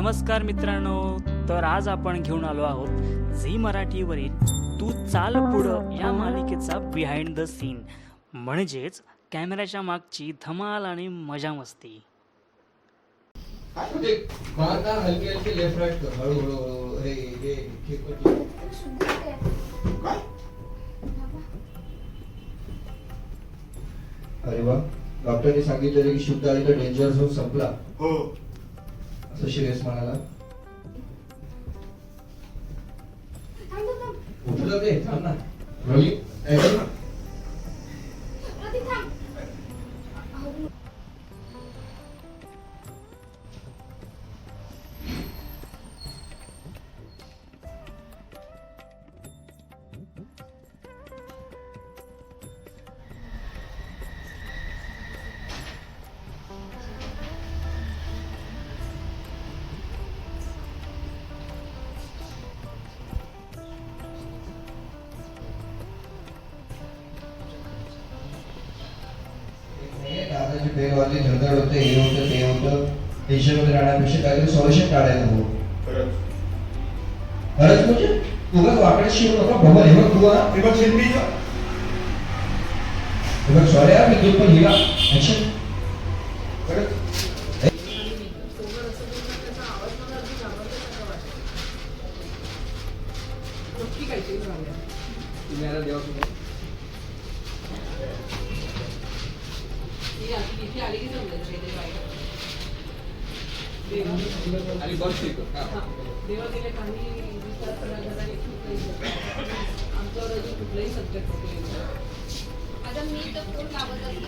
नमस्कार मित्रांनो तर आज आपण घेऊन आलो आहोत झी मराठीवरील तू चाल पुढं या मालिकेचा बिहाइंड द सीन म्हणजेच कॅमेऱ्याच्या मागची धमाल आणि मजा मस्ती. काय म्हणजे मान ना हलके हलके लेफ्ट राईट कर. हळू हळू हळू हे हे खेकट काय अरे वा डॉक्टरने सांगितलेलं की शुद्ध आली तर डेंजर झोन संपला. हो. असं श्रेयस म्हणाला. उठलं ते थांब ना. रवी पेरवाली धडधड होते हे होतं ते होतं. टेन्शनमध्ये राहण्यापेक्षा काहीतरी सोल्युशन काढायला हवं. खरंच. म्हणजे? तुला वाकडे शिवू नका बाबा हे बघ तू हा. हे बघ शिल्पी हे बघ सॉरी यार मी दूध पण हिला. ऍक्शन खरंच. तुम्ही आणि बस गेले काही विचार करण्याचा कुठलाही सब्जेक्ट आता मी तर फोन लावत असते.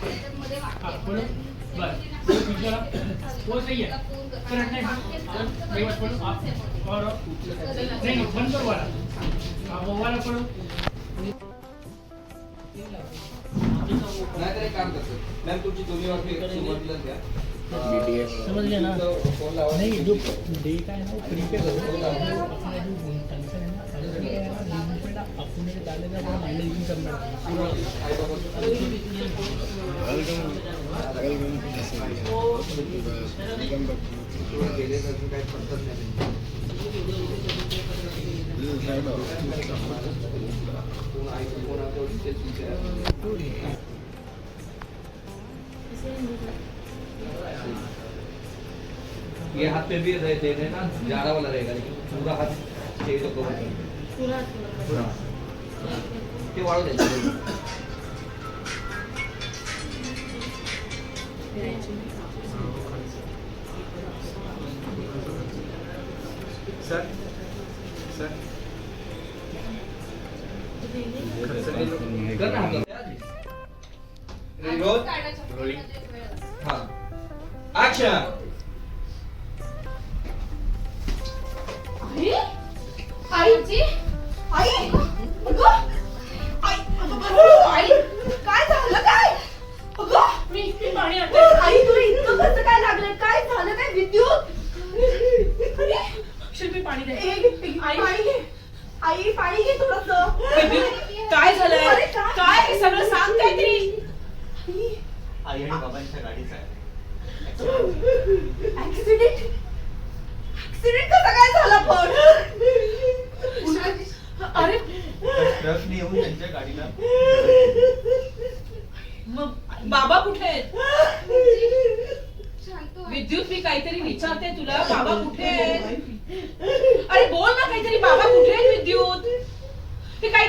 त्याच्यामध्ये है. कर. करंट नहीं तर काम करतो. मॅम तुमची दोन्ही वाक्य सुरुवातीलाच घ्या समझ गया ना? फोन लावा नहीं जो डे का है ना वो फ्री पे करो अपना जो टेंशन है ना अगर ये है ना लिमिट में अपने के डाले ना वो मैनेजिंग करना है ये हाथ पे भी रहे दे देना ज्यादा वाला रहेगा लेकिन पूरा हाथ चाहिए तो कवर पूरा ते वाळू द्यायचं सर सर। कर ना फोनमध्ये वेळ असतो. हा. ऍक्शन आईची? आई अगं आई अगं, आई काय झालं काय? अगं मी मी पाणी आई तुला इतकं कसं काय लागलं काय झालं काय? विद्युत? शिल्पी पाणी दे आई. पाणी घे. आई पाणी घे थोडस. काय झालंय? काय? सगळं सांग काहीतरी आई आणि बाबांच्या गाडीचा ऍक्सिडेंट ऍक्सिडेंट कसा काय झाला पण अरे ट्रकने येऊन त्यांच्या गाडीला. मग बाबा कुठे आहेत. विद्युत मी काहीतरी विचारते तुला. बाबा कुठे आहेत? अरे बोल ना काहीतरी. बाबा कुठे आहेत विद्युत? ते काय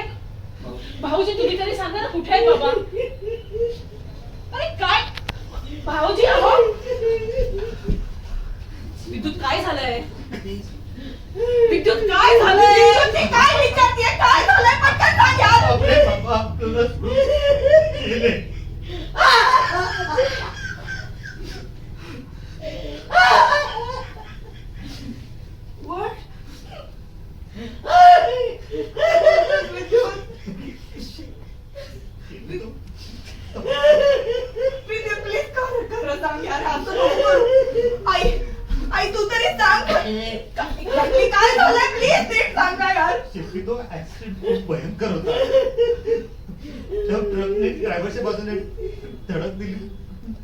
भाऊजी तुम्ही तरी सांगा ना कुठे आहेत बाबा? अरे काय? भाऊजी अहो! विद्युत काय झालंय? विद्युत काय झालंय? ते काय विचारते काय झालंय पटकन सांग यार अरे बाबा आपल्याला गेले What? प्लीज प्लीज खरं खरं सांग यार असं नको करू. आई आई तू तरी सांग exactly काय झालंय प्लीज नीट सांग ना यार शेवटी तो ऍक्सिडेंट खूप भयंकर होता त्या ट्रकने ड्रायव्हरच्या बाजूने धडक दिली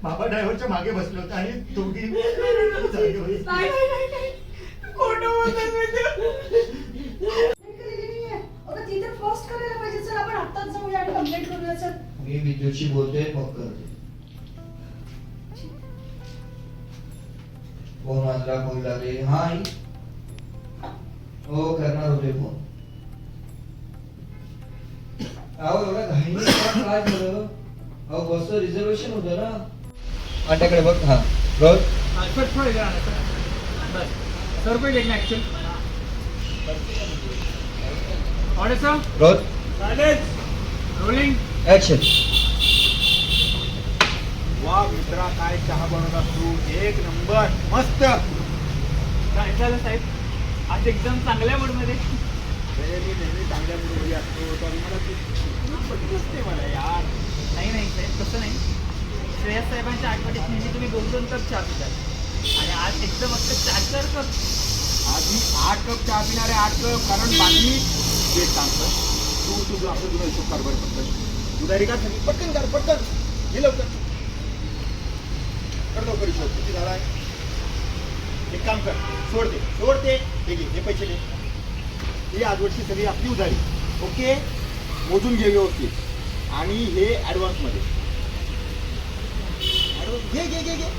बाबा ड्रायव्हरच्या मागे बसले होते आणि दोघी नाही नाही नाही नाही खोटं बोलतोय अगं ती तर करायला पाहिजे चल आपण आत्ताच जाऊया आणि करूया चल मी विद्युतशी बोलतोय मग करते फोन वाजला फोन लागले हा आई हो करणार होते फोन बसचं रिझर्वेशन होतं ना माझ्याकडे बघ हा रोज फट थोडं जरा बस सौ रुपये देखना ऍक्च्युअल ऑर्डर सर रोज रोलिंग ऍक्शन वा मित्रा काय चहा बनवतात तू एक नंबर मस्त काय झालं साहेब आज एकदम चांगल्या मूडमध्ये नेहमी नेहमी चांगल्या मूडमध्ये असतो तर मला तू नाही मला यार नाही नाही साहेब तसं नाही. श्रेया साहेबांच्या आठवणीत नेहमी तुम्ही दोन दोन कप चहा पितात. आणि आज एकदम फक्त चार चार कप आधी आठ कप चहा पिणारे आठ कप कारण बाकी ते सांगतो तू तुझं आपलं तुझा हिशोब कारभार बरं उदारी का झाली पटकन कर पटकन. हे लवकर. कर लवकर हिशोब किती झाला आहे? एक काम कर सोड दे सोड दे हे घे हे पैसे दे ही आजवरची सगळी आपली उधारी. ओके? मोजून घे व्यवस्थित. आणि हे ॲडव्हान्समध्ये ॲडव्हान्स घे घे घे घे.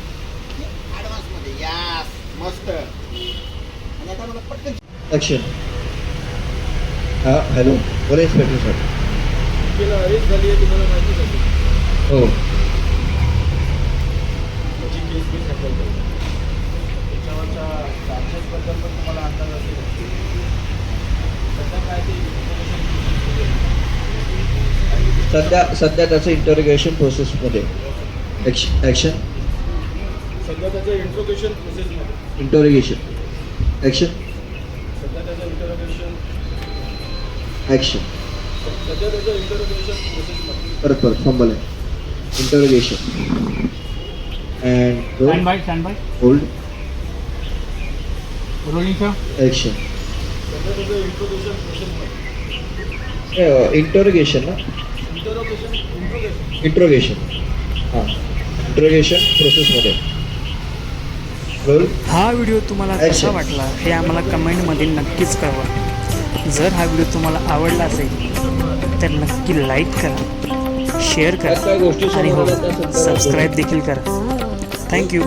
ॲडव्हान्समध्ये यास मस्त. आणि आता मला पटकन. ऍक्शन हा हॅलो. बोला इन्स्पेक्टर अरेस्ट झाली आहे तुम्हाला हो. केस हॅपल करतो त्याच्यावरच्या चार्जेसबद्दल पण तुम्हाला अंदाज असेल सध्या काय ते सध्या सध्या त्याचं इंटरोगेशन प्रोसेसमध्ये ऍक्शन सध्या त्याचं इंट्रोगेशन प्रोसेसमध्ये इंटरोगेशन ऍक्शन सध्या त्याचं इंटरोगेशन ऍक्शन सध्या त्याचं इंटरोगेशन प्रोसेसमध्ये परत परत फंबल आहे interrogation and stand by stand by hold rolling sir action सध्या त्याचं इंट्रोगेशन प्रोसेसमध्ये इंटरोगेशन ना? इंटरोगेशन हां. इंट्रोगेशन प्रोसेसमध्ये हा व्हिडिओ तुम्हाला कसा. वाटला हे आम्हाला कमेंटमध्ये नक्कीच कळवा. जर हा व्हिडिओ तुम्हाला आवडला असेल तर नक्की लाईक करा शेअर करा आणि हो सबस्क्राईब देखील करा. थँक्यू